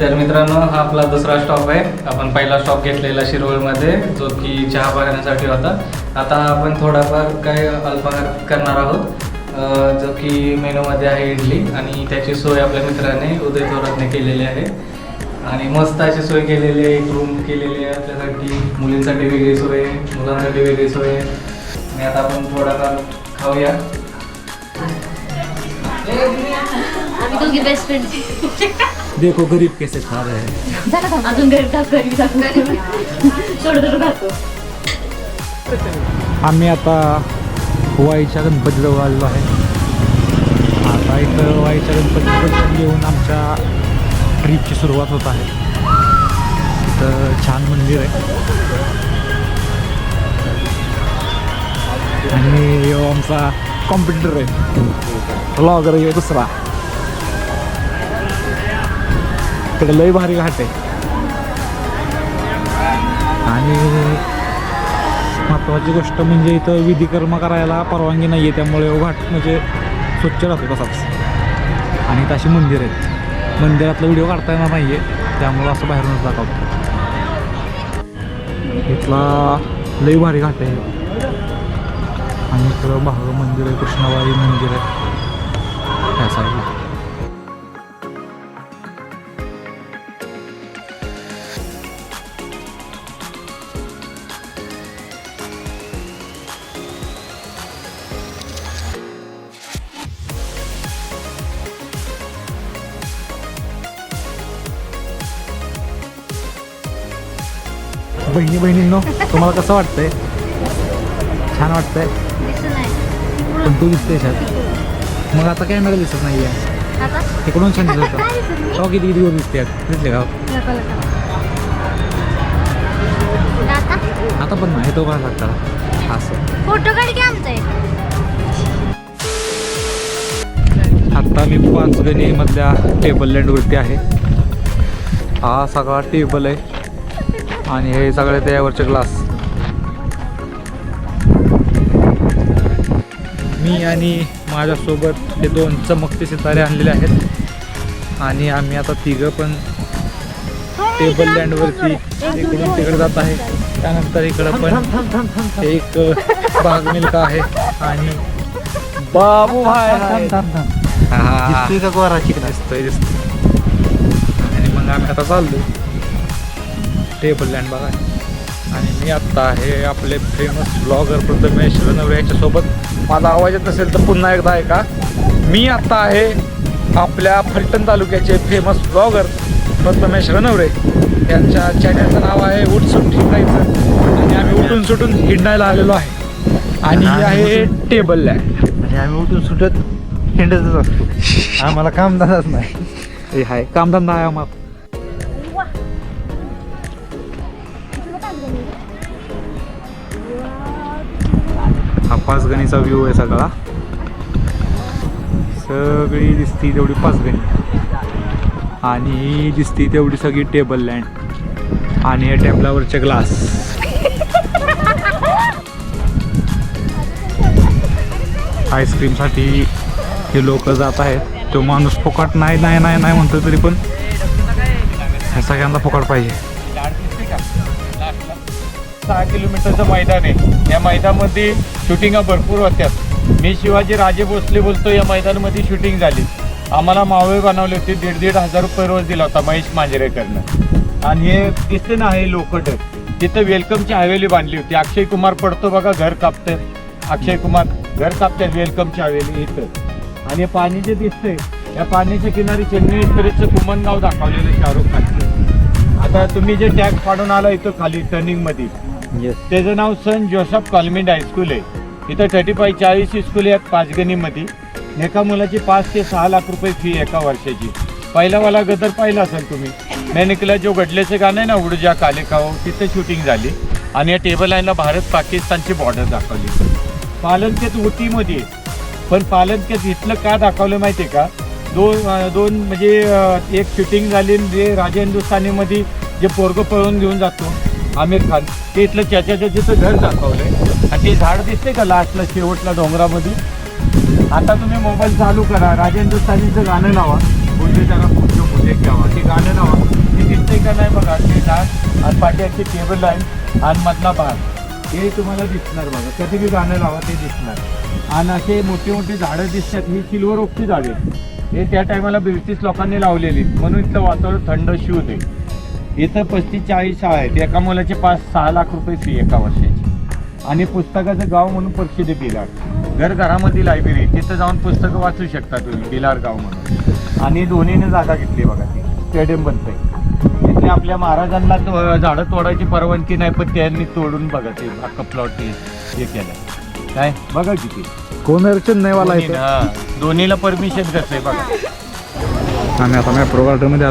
तर मित्रांनो हा आपला दुसरा स्टॉप आहे. आपण पहिला स्टॉप घेतलेला शिरवळमध्ये जो की चहा पाण्यासाठी होता. आता आपण थोडाफार काय अल्पाहार करणार आहोत. जो की मेनूमध्ये आहे इडली आणि त्याची सोय आपल्या मित्राने उदय थोरातने केलेली आहे. आणि मस्त अशी सोय केलेली आहे एक रूम केलेली आहे आपल्यासाठी. मुलींसाठी वेगळी सोय मुलांसाठी वेगळी सोय. आहे आणि आता आपण खाऊया. दोघी बेस्ट फ्रेंड देखो गरीब कैसे खा रहे हैं। अजून गरीब गरीब थोडं थोडं खातो. आम्ही आता वाईच्या गणपतीजवळ आलेलो आहे. आता इथं वाईच्या गणपती येऊन आमच्या ट्रीपची सुरुवात होत आहे. तिथं छान मंदिर आहे. आणि आमचा कॉम्प्युटर आहे. ब्लॉगर आहे दुसरा. तिकडे लय भारी घाट आहे. आणि महत्त्वाची गोष्ट म्हणजे इथं विधिकर्म करायला परवानगी नाही आहे त्यामुळे घाट म्हणजे स्वच्छ राहतो तसाच. आणि तशी मंदिर आहेत. मंदिरातला व्हिडिओ काढता येणार नाही आहे त्यामुळं असं बाहेरूनच दाखवतो. इथला लई भारी घाट आहे. आणि इकडं भाग मंदिर आहे कृष्णाबाई मंदिर आहे. त्या साईडला. बहिणी बहिणींनो तुम्हाला कसं वाटतंय? छान वाटतंय? पण तू दिसते छान मग आता कॅमेरा दिसत नाही आहे आता? इकडून छान दिसत होतं. काय तो किती किती वर दिसते दिसले का? आता? पण नाही तो काय लागता असं. फोटो काढ की आमचा. एक. आत्ता मी पाच मधल्या टेबल लँडवरती आहे. हा सगळा टेबल आहे. आणि हे सगळे त्यावरचे ग्लास मी आणि माझ्यासोबत हे दोन चमकते सितारे आणलेले आहेत. आणि आम्ही आता तिघं पण टेबल लँडवरती इकडून तिकडे जात आहे. त्यानंतर इकडं पण एक बाग मिल्का आहे आणि बाबू. हा. दिसतोय दिसतोय आणि मग आम्ही आता चाललो टेबल लँड बघा. आणि मी आत्ता आहे आपले फेमस ब्लॉगर प्रथमेश रणवरे यांच्यासोबत. माझा आवाज येत नसेल तर पुन्हा एकदा आहे का मी आत्ता आहे आपल्या फलटण तालुक्याचे फेमस ब्लॉगर प्रथमेश रणवरे यांच्या चॅनलचं नाव आहे उठ सुट हिंडायचं आणि आम्ही उठून सुटून हिंडायला आलेलो आहे. आणि ही आहे टेबल लँड म्हणजे आम्ही उठून सुटत हिंडतच असतो. आम्हाला काम धंदाच नाही. हे आहे कामधंदा आहे आम्हाला. पाचगणीचा व्ह्यू आहे सगळा. सगळी दिसती तेवढी पाचगणी. आणि ही दिसती तेवढी सगळी टेबल लँड आणि या टेबलावरचे ग्लास आईस्क्रीमसाठी हे लोक जात आहेत. तो माणूस फुकट नाही नाही नाही नाही म्हणतो तरी पण ह्या सगळ्यांना फुकट पाहिजे. सहा किलोमीटरचं मैदान. आहे या मैदानामध्ये शूटिंगा भरपूर होत्यात मी शिवाजी राजे भोसले बोलतो या मैदानामध्ये शूटिंग झाली. आम्हाला मावळे बनवले होते दीड दीड हजार रुपये रोज दिला होता महेश मांजरेकरनं. आणि हे दिसते ना हे लोखंड. तिथं वेलकमची हवेली बांधली होती. अक्षय कुमार पडतो बघा घर कापतं अक्षय कुमार घर कापतात वेलकमच्या हवेली इथं. आणि हे पाणी जे दिसतंय या पाण्याच्या किनारी चेन्नई एक्सप्रेसचं कुमनगाव दाखवलेलं शाहरुख खानचं. आता तुम्ही जे टॅग पाडून आला इथं खाली टर्निंगमध्ये येस त्याचं नाव सन जोसफ कॉलमेंट हायस्कूल आहे. इथं थर्टी फाय चाळीस स्कूल आहेत पाचगणीमध्ये. एका मुलाची पाच ते सहा लाख रुपये फी एका वर्षाची. पहिलावाला गदर पाहिला असेल तुम्ही. मेनिकला जो गडल्याचं गाणं आहे ना उडजा कालेखाव तिथं शूटिंग झाली. आणि या टेबल लाईनला भारत पाकिस्तानची बॉर्डर दाखवली. पालनकेत उटीमध्ये. आहे. पण पालनकेत इथलं का दाखवलं माहिती आहे का? दोन दोन म्हणजे एक शूटिंग झाली जे राजा हिंदुस्थानीमध्ये जे पोरगं पळून घेऊन जातो आमिर खान. ते इथलं त्याच्या त्याचं घर दाखवलंय. आणि ते झाड दिसते का लास्टला शेवटला डोंगरामध्ये? आता तुम्ही मोबाईल चालू करा. राजेंद्र सालीचं गाणं लावा. बोलले त्याला पुढचे पुढे घ्यावा. ते गाणं लावा. ते दिसते का नाही बघा? ते झाड आणि पाठीची टेबल लाईन आणि मधला भाग. हे तुम्हाला दिसणार बघा. कधी बी गाणं लावा ते दिसणार. आणि असे मोठी मोठी झाडं दिसतात. ही सिल्वर ओकची झाडे आहेत. हे त्या टायमाला ब्रिटिश लोकांनी लावलेली म्हणून इथलं वातावरण थंड शुद्ध इथं पस्तीस चाळीस शाळा आहेत. एका मुलाचे पाच सहा लाख रुपये फी एका वर्षाची. आणि पुस्तकाचं गाव म्हणून प्रसिद्ध बिलार घर घरामध्ये लायब्ररी तिथं जाऊन पुस्तकं वाचू शकता तुम्ही बिलार गाव म्हणून. आणि दोन्हीने जागा घेतली बघा ती. स्टेडियम बनतंय. इथे आपल्या महाराजांना तो- झाडं तोडायची परवानगी नाही पण त्यांनी तोडून बघा ते अख्खा प्लॉट हे केलं. काय? बघा किती. कोण चेन्नईवाला दोन्ही- आहे हा, दोन्हीला परमिशन कसं आहे बघा. आम्ही आता मॅप्रो गार्डनमध्ये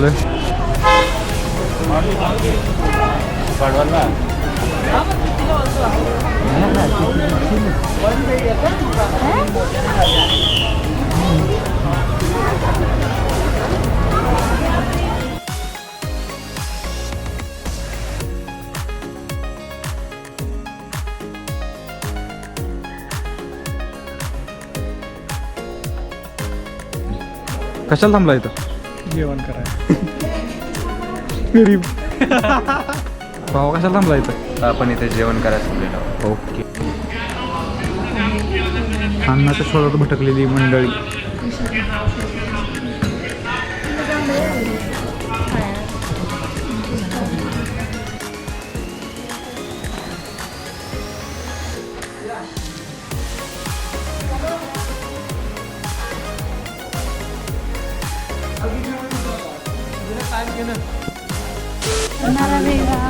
कशाला थांबला इथं? जेवण करायला. गरीब भावा कशाला थांबला इथं? आपण इथे जेवण करायला थांबलेलो ओके. अन्नाच्या शोधात भटकलेली मंडळी.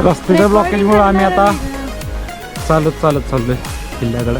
रस्त्याच्या ब्लॉकेजमुळे आम्ही आता चालत चालत चाललोय किल्ल्याकडे.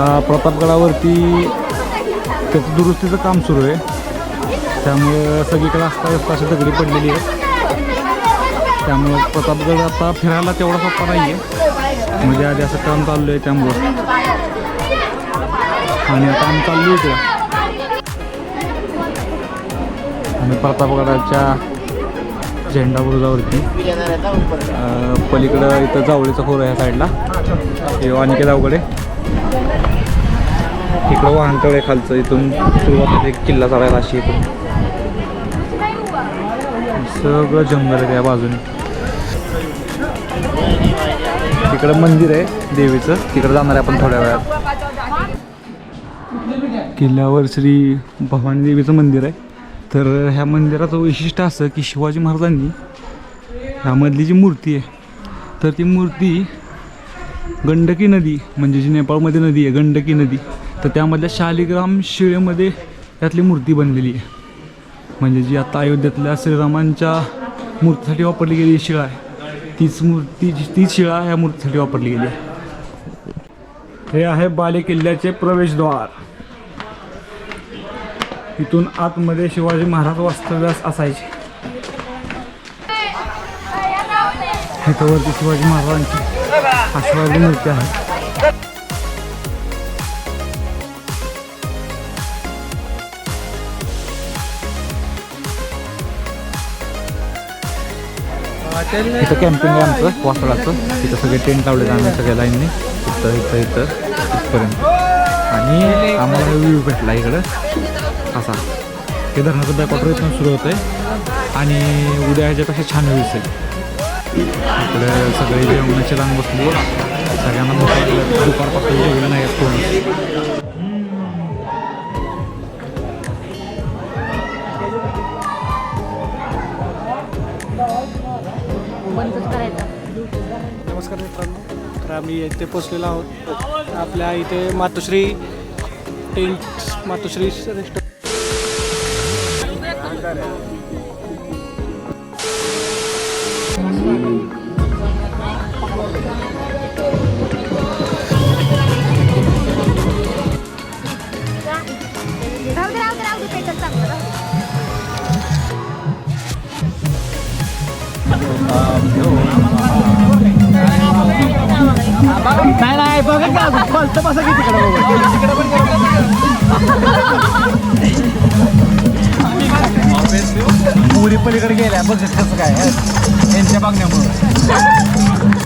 आता प्रतापगडावरती त्याचं दुरुस्तीचं काम सुरू आहे. त्यामुळं सगळीकडे असता अशी दगडी पडलेली आहे. त्यामुळं प्रतापगड आता फिरायला तेवढा सोपा नाही आहे म्हणजे आधी असं काम चाललं आहे त्यामुळं. आणि आता आम्ही चाललो होतो आणि प्रतापगडाच्या झेंडा बुरुजावरती. पलीकडं इथं जावळीचा खोर आहे ह्या साईडला. हे अनिकेत अवघडे इकडं वाहनतळ आहे खालचं इथून सुरुवात एक किल्ला चढायला अशी इथून. सगळं जंगल आहे त्या बाजूने. तिकडं मंदिर आहे देवीचं तिकडं जाणार आहे आपण थोड्या वेळात. किल्ल्यावर श्री भवानी देवीचं मंदिर आहे. तर ह्या मंदिराचं वैशिष्ट्य असं की शिवाजी महाराजांनी ह्यामधली जी मूर्ती आहे तर ती मूर्ती गंडकी नदी म्हणजे जी नेपाळमध्ये नदी आहे गंडकी नदी तर त्यामधल्या शालिग्राम शिळेमध्ये त्यातली मूर्ती बनलेली आहे. म्हणजे जी आता अयोध्येतल्या श्रीरामांच्या मूर्तीसाठी वापरली गेलेली शिळा आहे. तीच मूर्ती तीच शिळा ह्या मूर्तीसाठी वापरली गेली आहे. हे आहे बाले किल्ल्याचे प्रवेशद्वार. इथून आतमध्ये शिवाजी महाराज वास्तव्यास असायचे. इथं वरती शिवाजी महाराजांची अश्वाची मूर्ती आहे. इथं कॅम्पिंग आहे आमचं वासळाचं तिथं सगळे टेंट लावले आम्ही सगळ्या लाईनने. इथं इथं इथं इथपर्यंत. आणि आम्हाला व्ह्यू भेटला इकडं. असा. केदारनाथ बॅकवॉटर इथून सुरू होतं आहे आणि उद्या ह्याच्यापेक्षा छान व्ह्यू आहे. इकडे सगळे जेवणाचे रांग बसली. सगळ्यांना मोठं दुपारपासून जेवलं नाही आहेत कोण नमस्कार मित्रांनो. तर आम्ही इथे पोचलेलो आहोत. आपल्या इथे मातोश्री टेंट मातोश्री रेस्टॉरंट. नाही बसा की तिकडे मुली पलीकडे गेल्या बघ कसं काय यांच्या मागण्यामुळे